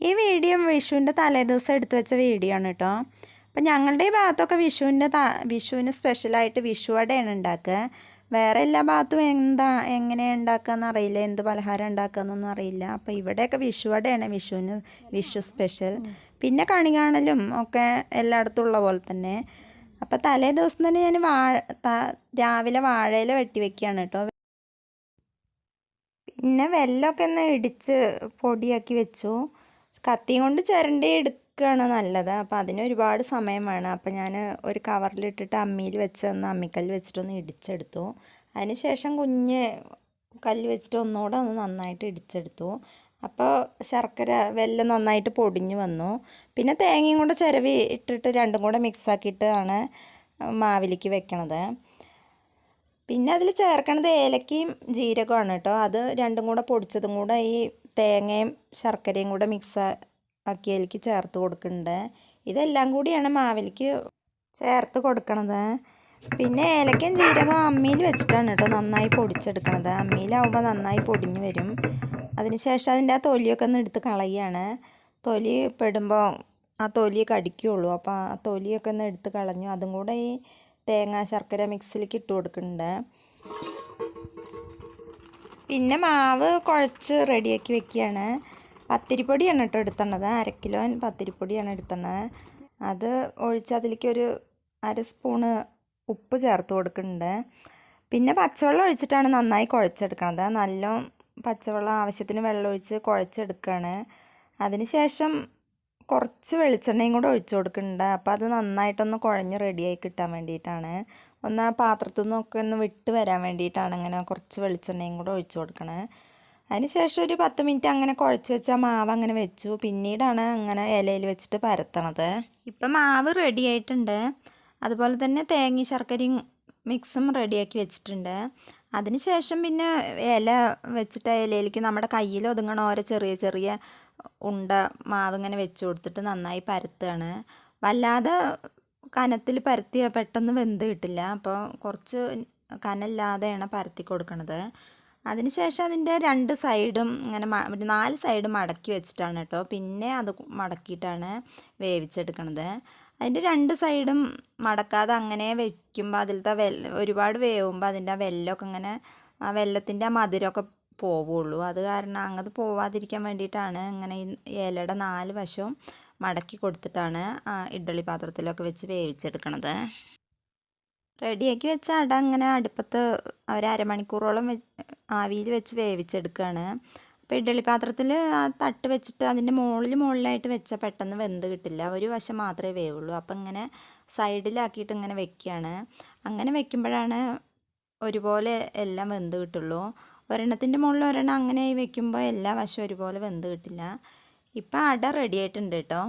ഈ വീഡിയോ വിഷുവിന്റെ തലേദിവസം എടുത്തു വെച്ച വീഡിയോ ആണ് കേട്ടോ. അപ്പം ഞങ്ങളുടെ ഈ ഭാഗത്തൊക്കെ വിഷുവിന്റെ ത വിഷുവിന് സ്പെഷ്യലായിട്ട് വിഷു വടയാണ് ഉണ്ടാക്കുക. വേറെ എല്ലാ ഭാഗത്തും എന്താ എങ്ങനെയാണ് ഉണ്ടാക്കുകയെന്ന് അറിയില്ല എന്ത് പലഹാരം ഉണ്ടാക്കുകയെന്നൊന്നും അറിയില്ല. അപ്പോൾ ഇവിടെയൊക്കെ വിഷു വടയാണ് വിഷുവിന് വിഷു സ്പെഷ്യൽ. പിന്നെ കണി കാണലും ഒക്കെ എല്ലായിടത്തും ഉള്ള പോലെ തന്നെ. അപ്പോൾ തലേ ദിവസം തന്നെ ഞാൻ വാഴ രാവിലെ വാഴയില വെട്ടി വെക്കുകയാണ് കേട്ടോ. പിന്നെ വെല്ലമൊക്കെ ഒന്ന് ഇടിച്ച് പൊടിയാക്കി വെച്ചു. കത്തിയും കൊണ്ട് ചിരണ്ടി എടുക്കുകയാണ് നല്ലത്. അപ്പം അതിന് ഒരുപാട് സമയം വേണം. അപ്പം ഞാൻ ഒരു കവറിലിട്ടിട്ട് അമ്മിയിൽ വെച്ച് ഒന്ന് അമ്മിക്കല്ല് വെച്ചിട്ടൊന്ന് ഇടിച്ചെടുത്തു. അതിന് ശേഷം കുഞ്ഞ് കല്ല് വെച്ചിട്ട് ഒന്നുകൂടെ ഒന്ന് നന്നായിട്ട് ഇടിച്ചെടുത്തു. അപ്പോൾ ശർക്കര വെല്ലം നന്നായിട്ട് പൊടിഞ്ഞു വന്നു. പിന്നെ തേങ്ങയും കൂടെ ചിരവി ഇട്ടിട്ട് രണ്ടും കൂടെ മിക്സാക്കിയിട്ടാണ് മാവിലേക്ക് വെക്കണത്. പിന്നെ അതിൽ ചേർക്കണത് ഏലക്കയും ജീരകമാണ് കേട്ടോ. അത് രണ്ടും കൂടെ പൊടിച്ചതും കൂടെ ഈ തേങ്ങയും ശർക്കരയും കൂടെ മിക്സ് ആക്കി അതിലേക്ക് ചേർത്ത് കൊടുക്കുന്നുണ്ട്. ഇതെല്ലാം കൂടിയാണ് മാവിലേക്ക് ചേർത്ത് കൊടുക്കണത്. പിന്നെ ഏലക്കയും ജീരകവും അമ്മിയിൽ വെച്ചിട്ടാണ് കേട്ടോ നന്നായി പൊടിച്ചെടുക്കണത്. അമ്മിയിലാവുമ്പോൾ നന്നായി പൊടിഞ്ഞു വരും. അതിനുശേഷം അതിന്റെ ആ തൊലിയൊക്കെ ഒന്ന് എടുത്ത് കളയുകയാണ് തൊലി പെടുമ്പോൾ ആ തൊലി കടിക്കുകയുള്ളൂ അപ്പോൾ ആ തൊലിയൊക്കെ ഒന്ന് എടുത്ത് കളഞ്ഞു. അതും കൂടെ ഈ തേങ്ങ ശർക്കര മിക്സിലേക്ക് ഇട്ട് കൊടുക്കുന്നുണ്ട്. പിന്നെ മാവ് കുഴച്ച് റെഡിയാക്കി വെക്കുകയാണ്. പത്തിരിപ്പൊടിയാണ് കേട്ടോ എടുത്തണത് അര കിലോ പത്തിരിപ്പൊടിയാണ് എടുത്തണത് അത് ഒഴിച്ച് അതിലേക്ക് ഒരു അര സ്പൂണ് ഉപ്പ് ചേർത്ത് കൊടുക്കുന്നുണ്ട്. പിന്നെ പച്ചവെള്ളം ഒഴിച്ചിട്ടാണ് നന്നായി കുഴച്ചെടുക്കണത്. നല്ല പച്ചവെള്ളം ആവശ്യത്തിന് വെള്ളം ഒഴിച്ച് കുഴച്ചെടുക്കുകയാണ്. അതിന് ശേഷം കുറച്ച് വെളിച്ചെണ്ണയും കൂടെ ഒഴിച്ചു കൊടുക്കുന്നുണ്ട്. അപ്പോൾ അത് നന്നായിട്ടൊന്ന് കുഴഞ്ഞ് റെഡിയായി കിട്ടാൻ വേണ്ടിയിട്ടാണ്. ഒന്ന് ആ പാത്രത്തിൽ നിന്നൊക്കെ ഒന്ന് വിട്ട് വരാൻ വേണ്ടിയിട്ടാണ് ഇങ്ങനെ കുറച്ച് വെളിച്ചെണ്ണയും കൂടെ ഒഴിച്ചു കൊടുക്കണത് അതിനുശേഷം ഒരു പത്ത് മിനിറ്റ് അങ്ങനെ കുഴച്ച് വെച്ച മാവ് അങ്ങനെ വെച്ചു. പിന്നീടാണ് അങ്ങനെ ഇലയിൽ വെച്ചിട്ട് പരത്തണത്. ഇപ്പം മാവ് റെഡി ആയിട്ടുണ്ട്. അതുപോലെ തന്നെ തേങ്ങ ശർക്കരയും മിക്സും റെഡിയാക്കി വെച്ചിട്ടുണ്ട്. അതിന് ശേഷം പിന്നെ ഇല വെച്ചിട്ട് ഇലയിലേക്ക് നമ്മുടെ കയ്യിൽ ഒതുങ്ങണ ഓരോ ചെറിയ ചെറിയ ഉണ്ട മാവ് ഇങ്ങനെ വെച്ച് കൊടുത്തിട്ട് നന്നായി പരത്തുകയാണ്. വല്ലാതെ കനത്തിൽ പരത്തിയ പെട്ടെന്ന് വെന്ത് കിട്ടില്ല. അപ്പോൾ കുറച്ച് കനല്ലാതെയാണ് പരത്തി കൊടുക്കണത്. അതിനുശേഷം അതിന്റെ രണ്ട് സൈഡും ഇങ്ങനെ നാല് സൈഡും മടക്കി വെച്ചിട്ടാണ് കേട്ടോ. പിന്നെ അത് മടക്കിയിട്ടാണ് വേവിച്ചെടുക്കണത്. അതിന്റെ രണ്ട് സൈഡും മടക്കാതെ അങ്ങനെ വെക്കുമ്പോൾ അതിലത്തെ വെല്ല ഒരുപാട് വേവുമ്പോൾ അതിന്റെ ആ വെല്ലമൊക്കെ ഇങ്ങനെ ആ വെല്ലത്തിന്റെ ആ മധുരമൊക്കെ പോവുള്ളൂ. അത് കാരണം അങ്ങത് പോവാതിരിക്കാൻ വേണ്ടിയിട്ടാണ് ഇങ്ങനെ ഈ ഇലയുടെ നാല് വശവും മടക്കി കൊടുത്തിട്ടാണ് ഇഡ്ഡലി പാത്രത്തിലൊക്കെ വെച്ച് വേവിച്ചെടുക്കണത്. റെഡിയാക്കി വെച്ച അട അങ്ങനെ അടുപ്പത്ത് ഒരു അരമണിക്കൂറോളം വെ ആവിയിൽ വെച്ച് വേവിച്ചെടുക്കുകയാണ് അപ്പോൾ ഇഡ്ഡലി പാത്രത്തിൽ ആ തട്ട് വെച്ചിട്ട് അതിന്റെ മുകളിൽ മുകളിലായിട്ട് വെച്ചാൽ പെട്ടെന്ന് വെന്ത് കിട്ടില്ല. ഒരു വശം മാത്രമേ വേവുള്ളൂ. അപ്പം ഇങ്ങനെ സൈഡിലാക്കിയിട്ട് ഇങ്ങനെ വെക്കുകയാണ് അങ്ങനെ വെക്കുമ്പോഴാണ് ഒരുപോലെ എല്ലാം വെന്ത് കിട്ടുള്ളൂ. ഒരെണ്ണത്തിന്റെ മുകളിൽ ഒരെണ്ണം അങ്ങനെ വെക്കുമ്പോൾ എല്ലാ വശവും ഒരുപോലെ വെന്ത് കിട്ടില്ല. ഇപ്പം അട റെഡി ആയിട്ടുണ്ട് കേട്ടോ.